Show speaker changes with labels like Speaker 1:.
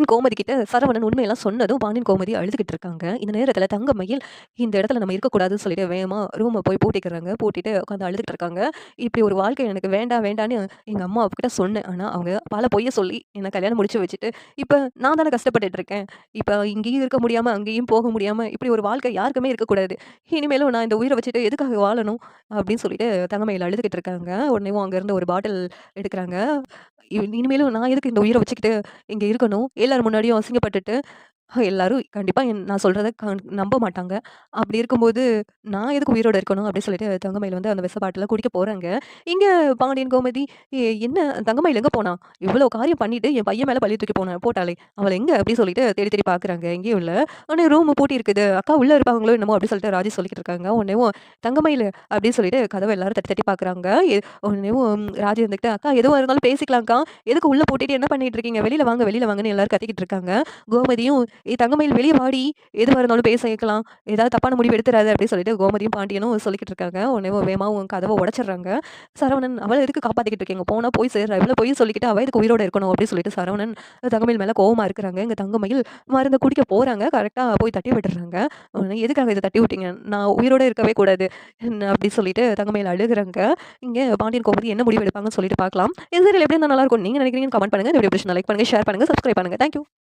Speaker 1: பாண்டியன் கோமதி கிட்ட சரவணன் உண்மையெல்லாம் சொன்னதும் பாண்டியன் கோமதி அழுதுகிட்டு இருக்காங்க. இந்த நேரத்தில் தங்கமயில் இந்த இடத்துல நம்ம இருக்கக்கூடாதுன்னு சொல்லிட்டு வேகமா ரூமை போய் பூட்டிக்கிறாங்க. பூட்டிட்டு உட்காந்து அழுதுகிட்டு இருக்காங்க. இப்படி ஒரு வாழ்க்கை எனக்கு வேண்டாம் வேண்டான்னு எங்க அம்மா கிட்ட சொன்னேன். ஆனா அவங்க பல பொய்ய சொல்லி என்ன கல்யாணம் முடிச்சு வச்சுட்டு, இப்போ நான் தானே கஷ்டப்பட்டுட்டு இருக்கேன். இப்போ இங்கேயும் இருக்க முடியாம, அங்கேயும் போக முடியாம இப்படி ஒரு வாழ்க்கை யாருக்குமே இருக்கக்கூடாது. இனிமேலும் நான் இந்த உயிரை வச்சுட்டு எதுக்காக வாழணும்? அப்படின்னு சொல்லிட்டு தங்கமயில் அழுதுகிட்டு இருக்காங்க. உடனேவும் அங்கேருந்து ஒரு பாட்டில் எடுக்கிறாங்க இனிமேலும் நான் எதுக்கு இந்த உயிரை வச்சுக்கிட்டு இங்கே இருக்கணும்? எல்லார் முன்னாடியும் அசிங்கப்பட்டுட்டு, எல்லாரும் கண்டிப்பாக என் நான் சொல்கிறத நம்ப மாட்டாங்க. அப்படி இருக்கும்போது, நான் எதுக்கு உயிரோடு இருக்கணும்? அப்படின்னு சொல்லிட்டு தங்கமயில் வந்து அந்த விசப்பாட்டில் குடிக்க போகிறாங்க இங்கே பாண்டியன் கோமதி, என்ன தங்கமயில் எங்கே போனா? இவ்வளோ காரியம் பண்ணிட்டு என் பையன் மேலே பள்ளி தூக்கி போனான் போட்டாளே! அவள் எங்கே அப்படின்னு சொல்லிட்டு தேடி தேடி பார்க்குறாங்க. எங்கேயும் இல்லை ஆனால் ரூம் பூட்டி இருக்குது. "அக்கா உள்ளே இருப்பாங்களோ என்னமோ?" அப்படின்னு சொல்லிட்டு ராஜி சொல்லிக்கிட்டு இருக்காங்க. உடனேவும் "தங்கமயில்" அப்படின்னு சொல்லிட்டு கதவை எல்லாரும் தட்டி தட்டி பார்க்குறாங்க. எ உடனேவும் ராஜி இருந்துகிட்டு, "அக்கா எதுவாக இருந்தாலும் பேசிக்கலாம்க்கா. எதுக்கு உள்ளே போட்டிட்டு என்ன பண்ணிட்டு இருக்கீங்க? வெளியில் வாங்க, வெளியில் வாங்கன்னு" எல்லாரும் கத்திக்கிட்டு இருக்காங்க. கோமதியும், ஏ தங்கமயில் வெளியே வாடி. எதுவாக இருந்தாலும் பேசிக்கலாம். ஏதாவது தப்பான முடிவு எடுத்துறாது அப்படின்னு சொல்லிட்டு கோமதியும், பாண்டியனும் சொல்லிக்கிட்டு இருக்காங்க. உடனேவும் வேகமா கதவை உடச்சிடுறாங்க சரவணன், அவளை எதுக்கு காப்பாற்றிக்கிட்டு இருக்கீங்க? போனால் போய் சேர்றா. இவ்வளோ போய் சொல்லிக்கிட்டு அவள் எதுக்கு உயிரோட இருக்கணும்?" அப்படின்னு சொல்லிட்டு சரவணன் தங்கமயில் மேலே கோவமா இருக்கிறாங்க. எங்கள் தங்கமயில் மருந்து குடிக்க போகிறாங்க கரெக்டாக போய் தட்டி விட்டுறாங்க உடனே, "எதுக்காக இதை தட்டி விட்டீங்க? நான் உயிரோடு இருக்கவே கூடாது." அப்படின்னு சொல்லிட்டு தங்கமயில் அழுகுறாங்க. இங்கே பாண்டியன், கோமதி என்ன முடிவு எடுப்பாங்கன்னு சொல்லிட்டு பார்க்கலாம். இந்த சீரியல் எப்படி இருந்தால் நல்லாயிருக்கும் நீங்கள் நினைக்கிறீங்கன்னு கமெண்ட் பண்ணுங்கள் இந்த வீடியோ பிடிச்சிருந்தா லைக் பண்ணுங்கள் ஷேர் பண்ணுங்க, சப்ஸ்கிரைப் பண்ணுங்க. Thank you.